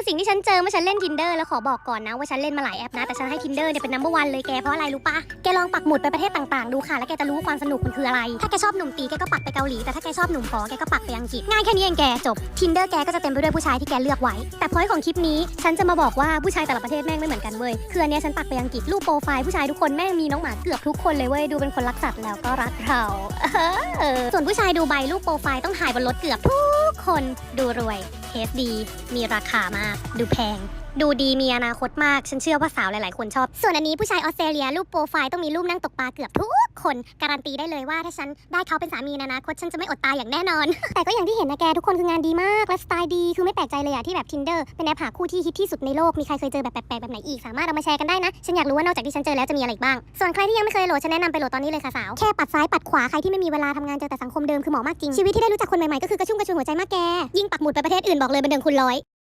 คือสิ่งที่ฉันเจอเมื่อฉันเล่น tinder แล้วขอบอกก่อนนะว่าฉันเล่นมาหลายแอปนะ แต่ฉันให้ tinder เนี่ยเป็น number one เลยแกเพราะอะไรรู้ปะแกลองปักหมุดไปประเทศต่างๆดูค่ะ แล้วแกจะรู้ความสนุกมันคืออะไร ถ้าแกชอบหนุ่มตีแกก็ปักไปเกาหลี แต่ถ้าแกชอบหนุ่มขอแกก็ปักไปอังกฤษ ง่ายแค่นี้เองแกจบ tinder แกก็จะเต็มไปด้วยผู้ชายที่แกเลือกไว้ แต่พอยของคลิปนี้ฉันจะมาบอกว่าผู้ชายแต่ละประเทศแม่งไม่เหมือนกันเว้ย คืออันเนี้ยฉันปักไปอังกฤษรูปโปรไฟล์ผู้ชายทุกคนแม่งมีน้องหมาเกือบทุกคนเลยเว้ยดูเป็นคนรักสัตว์แล้วก็รักเราเออส่วนผู้ชายดูใบรูปโปรไฟล์ต้องถ่ายบนรถเกือบทุกคนดูรวย สดี มีราคามาก ดูแพงดูดีมีอนาคตมาก ฉันเชื่อว่าสาวหลาย ๆ คนชอบ ส่วนอันนี้ผู้ชายออสเตรเลียรูปโปรไฟล์ต้องมีรูปนั่งตกปลาเกือบทุกคนการันตีได้เลยว่าถ้าฉันได้เขาเป็นสามีในอนาคตฉันจะไม่อดตายอย่างแน่นอน แต่ก็อย่างที่เห็นนะแกทุกคนคืองานดีมากและสไตล์ดีคือไม่แปลกใจเลยอะที่แบบ tinder เป็นแอปหาคู่ที่ฮิตที่สุดในโลกมีใครเคยเจอแบบแปลกๆแบบไหนอีกสามารถเอามาแชร์กันได้นะฉันอยากรู้ว่านอกจากที่ฉันเจอแล้วจะมีอะไรอีกบ้างส่วนใครที่ยังไม่เคยโหลดฉันแนะนำไปโหลดตอนนี้เลยค่ะสาวแค่ปัดซ้ายปัดขวาใครที่ไม่มีเวลาทำงานเจอแต่สังคมเดิมคือหมาะมากจริงชีวิตที่ได้รู้จักคนใหม่ๆก็คือกระชุ่มกระชวยหัวใจมากแกยิ่งปักหมุดไปประเทศอื่นบอกเลยบันเทิงคุณร้อย